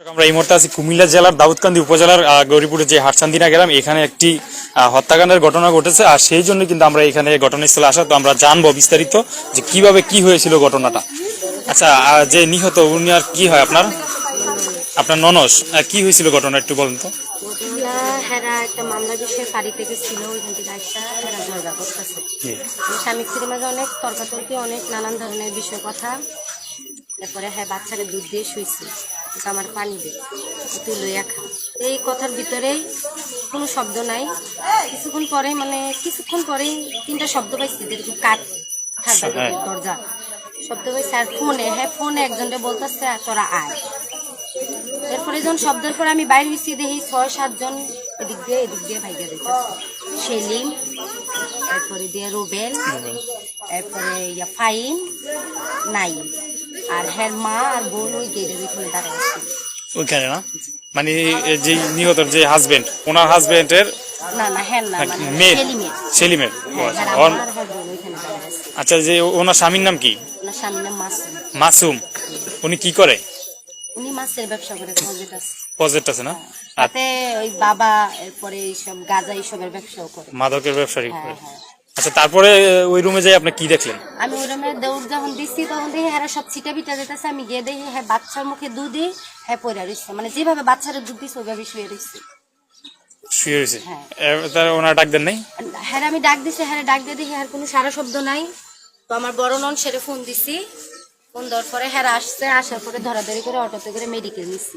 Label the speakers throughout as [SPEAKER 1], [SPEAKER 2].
[SPEAKER 1] আমরা এই মুহূর্তে আছি কুমিল্লা জেলার দাউদকান্দি উপজেলার গৌরীপুরের যে হাটসান্দিনা গ্রাম এখানে একটি হত্যাকাণ্ডের ঘটনা ঘটেছে আর সেই জন্য কিন্তু আমরা এখানে ঘটনাস্থলে আসা তো আমরা জানব বিস্তারিত যে কীভাবে কি হয়েছিল ঘটনাটা। আচ্ছা যে নিহত উনি আর কি হয় আপনার? আপনার ননস কি হয়েছিল ঘটনা একটু বলুন তো।
[SPEAKER 2] হেরা একটা মামলা বিষয়ে বাড়িতে গেছিল ওইখান থেকে একটা হেরা ঝগড়া করতেছে স্বামী স্ত্রীর মাঝে অনেক তর্কাতর্কি অনেক নানান ধরনের বিষয় কথা তারপরে হ্যাঁ বাচ্চারে দুধ দিয়ে ওটা আমার পানি দে তুই লইয়া খা। এই কথার ভিতরেই কোনো শব্দ নাই। কিছুক্ষণ পরে মানে কিছুক্ষণ পরেই তিনটা শব্দ পাইছি যেরকম কাঠ ঠান্ডা
[SPEAKER 1] হ্যাঁ।
[SPEAKER 2] দরজা। শব্দ পাইছে আর ফোনে হ্যাঁ ফোনে একজনকে বলতেছে তোরা আয়। এরপরে যখন শব্দের পর আমি বাইরে হয়েছি দেখি ছয় সাতজন এদিক দিয়ে এদিক দিয়ে ভাইগা দিতেছে সেলিম তারপরে দিয়ে রুবেল তারপরে ইয়া ফাইম নাইম। আর হ্যার মা আর বোন ওই গেটের ওইখানে দাঁড়ায় আছে।
[SPEAKER 1] ওইখানে না? মানে যে নিহতর যে হাজবেন্ড ওনার হাজবেন্ডের
[SPEAKER 2] না না হ্যাঁ না মানে
[SPEAKER 1] মেয়ে।
[SPEAKER 2] হ্যাঁ
[SPEAKER 1] আচ্ছা।
[SPEAKER 2] হ্যাঁ আছে।
[SPEAKER 1] আচ্ছা যে ওনার স্বামীর নাম কি?
[SPEAKER 2] ওনার স্বামীর নাম মাসুম।
[SPEAKER 1] মাসুম। উনি কি করে?
[SPEAKER 2] উনি মাছের ব্যবসা করে প্রজেক্ট আছে।
[SPEAKER 1] প্রজেক্ট আছে না?
[SPEAKER 2] তাতে ওই বাবা এরপরে এইসব গাঁজা এইসবের ব্যবসাও করে।
[SPEAKER 1] মাদকের ব্যবসায়ী
[SPEAKER 2] হ্যাঁ
[SPEAKER 1] করে।
[SPEAKER 2] হ্যাঁ।
[SPEAKER 1] আচ্ছা তারপরে ওই রুমে যাই আপনি কি দেখলেন?
[SPEAKER 2] আমি ওই রুমে দৌড় যখন দিচ্ছি তখন দেখি হ্যাঁ সব ছিটা বিটা যেতেছে আমি গিয়ে দেখি হ্যাঁ বাচ্চার মুখে দুধই হ্যাঁ পড়ে রয়েছে মানে যেভাবে বাচ্চারা দুধ দিচ্ছে ওইভাবে শুয়ে রয়েছে
[SPEAKER 1] শুয়ে রয়েছে
[SPEAKER 2] হ্যাঁ।
[SPEAKER 1] তার ওনার ডাক দেন নাই?
[SPEAKER 2] হ্যাঁ আমি ডাক দিছি হ্যাঁ ডাক দিয়ে দেখি হ্যাঁ কোনো সারা শব্দ নাই। তো আমার বড় নন সেরে ফোন দিছি। ফোন দেওয়ার পরে হ্যাঁ আসছে। আসার পরে ধরাধরি করে অটোতে করে মেডিকেল নিচ্ছি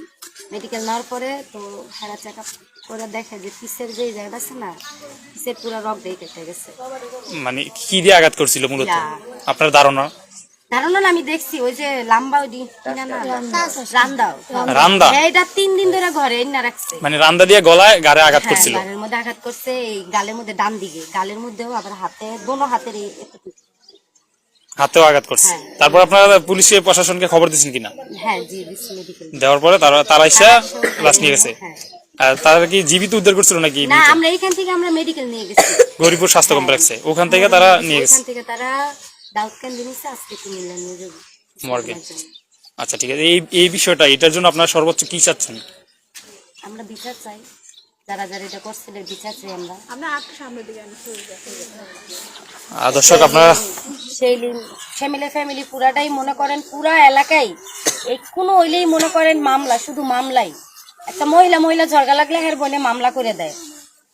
[SPEAKER 2] মেডিকেল নেওয়ার পরে তো হ্যাঁ চেক আপ করে দেখে যে পিসের যে জায়গা আছে না পুরো রক দিয়ে কেটে গেছে।
[SPEAKER 1] মানে কি দিয়ে আঘাত করছিল মূলত? আপনার ধারণা?
[SPEAKER 2] ধারণা না আমি দেখছি ওই যে লাম্বা ওই দি- কি না না রান্দাও।
[SPEAKER 1] রান্দা?
[SPEAKER 2] হ্যাঁ, এটা তিন দিন ধরে ঘরে না রাখছে।
[SPEAKER 1] মানে রান্দা দিয়ে গলায় গাড়ে আঘাত
[SPEAKER 2] হ্যাঁ,
[SPEAKER 1] করছিল।
[SPEAKER 2] গালের মধ্যে আঘাত করছে এই গালের মধ্যে ডান দিকে। গালের মধ্যেও আবার হাতে দোনো হাতের এই
[SPEAKER 1] হাতেও আঘাত করছে।
[SPEAKER 2] হ্যাঁ।
[SPEAKER 1] তারপর আপনারা পুলিশে প্রশাসনকে খবর দিয়েছেন কিনা?
[SPEAKER 2] হ্যাঁ জি মেডিকেল
[SPEAKER 1] দেওয়ার পরে তারা তারা এসে লাশ নিয়ে গেছে?
[SPEAKER 2] হ্যাঁ।
[SPEAKER 1] আর তারা কি জীবিত উদ্ধার করছিল নাকি
[SPEAKER 2] না আমরা এইখান থেকে আমরা মেডিকেল নিয়ে গেছি।
[SPEAKER 1] গরিপুর স্বাস্থ্য কমপ্লেক্সে ওখান থেকে তারা নিয়ে গেছে।
[SPEAKER 2] ওখান থেকে তারা দাউদকান জিনিস আজকে কুমিল্লা নিয়ে যাব।
[SPEAKER 1] মর্গে আচ্ছা ঠিক আছে। এই এই বিষয়টা এটার জন্য আপনারা সর্বোচ্চ কি চাচ্ছেন?
[SPEAKER 2] আমরা বিচার চাই। যারা যারা এটা করছিল বিচার চাই আমরা।
[SPEAKER 1] আর দর্শক আপনারা
[SPEAKER 2] সেই ফ্যামিলি ফ্যামিলি পুরাটাই মনে করেন পুরা এলাকায় এই কোনো হইলেই মনে করেন মামলা শুধু মামলাই। একটা মহিলা মহিলা ঝগড়া লাগলে হ্যার বলে মামলা করে দেয়।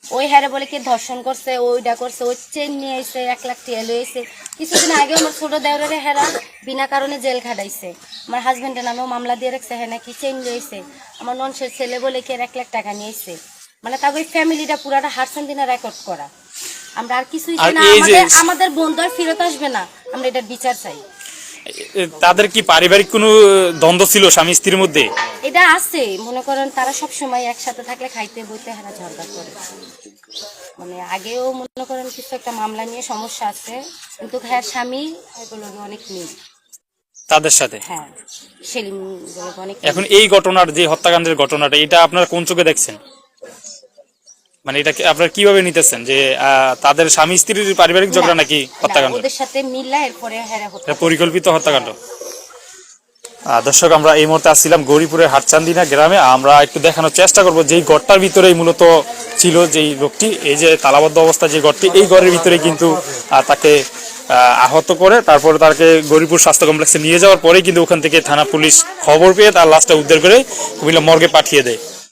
[SPEAKER 2] ওই হ্যারে বলে কি ধর্ষণ করছে ওইটা করছে ওই চেন নিয়ে এসে এক লাখ টিয়া লয়ে এসে। কিছুদিন আগে আমার ছোট দেওরের হেরা বিনা কারণে জেল খাটাইছে। আমার হাজবেন্ডের নামেও মামলা দিয়ে রাখছে হ্যাঁ নাকি চেন লয়েছে আমার ননসের ছেলে বলে কি আর এক লাখ টাকা নিয়ে এসে। মানে তাকে ওই ফ্যামিলিটা পুরাটা হারসেন দিনে রেকর্ড করা। আমরা আর কিছুই চাই না আমাদের আমাদের বন্ধু আর ফেরত আসবে না। আমরা এটার বিচার চাই।
[SPEAKER 1] তাদের কি পারিবারিক কোনো দ্বন্দ্ব ছিল স্বামী স্ত্রীর মধ্যে?
[SPEAKER 2] এটা আছে। মনে করেন তারা সব সময় একসাথে থাকলে খাইতে বইতে হারা ঝগড়া করে। মানে আগেও মনে করেন কিছু একটা মামলা নিয়ে সমস্যা আছে। কিন্তু হ্যাঁ স্বামী এগুলো অনেক মিল।
[SPEAKER 1] তাদের সাথে?
[SPEAKER 2] হ্যাঁ সেলিম অনেক
[SPEAKER 1] এখন এই ঘটনার যে হত্যাকাণ্ডের ঘটনাটা এটা আপনারা কোন চোখে দেখছেন? মানে এটাকে আপনারা কীভাবে নিতেছেন? যে তাদের স্বামী স্ত্রীর পারিবারিক ঝগড়া নাকি হত্যাকাণ্ড?
[SPEAKER 2] ওদের সাথে মিললা এরপরে হ্যাঁ
[SPEAKER 1] পরিকল্পিত হত্যাকাণ্ড। দর্শক আমরা এই মুহূর্তে আসছিলাম গৌরীপুরের হাটচান্দিনা গ্রামে। আমরা একটু দেখানোর চেষ্টা করব যেই ঘরটার ভিতরেই মূলত ছিল যেই লোকটি এই যে তালাবদ্ধ অবস্থা যে ঘরটি এই ঘরের ভিতরে কিন্তু তাকে আহ, আহত করে তারপরে তাকে গৌরীপুর স্বাস্থ্য কমপ্লেক্সে নিয়ে যাওয়ার পরেই কিন্তু ওখান থেকে থানা পুলিশ খবর পেয়ে তার লাশটা উদ্ধার করে কুমিল্লা মর্গে পাঠিয়ে দেয়।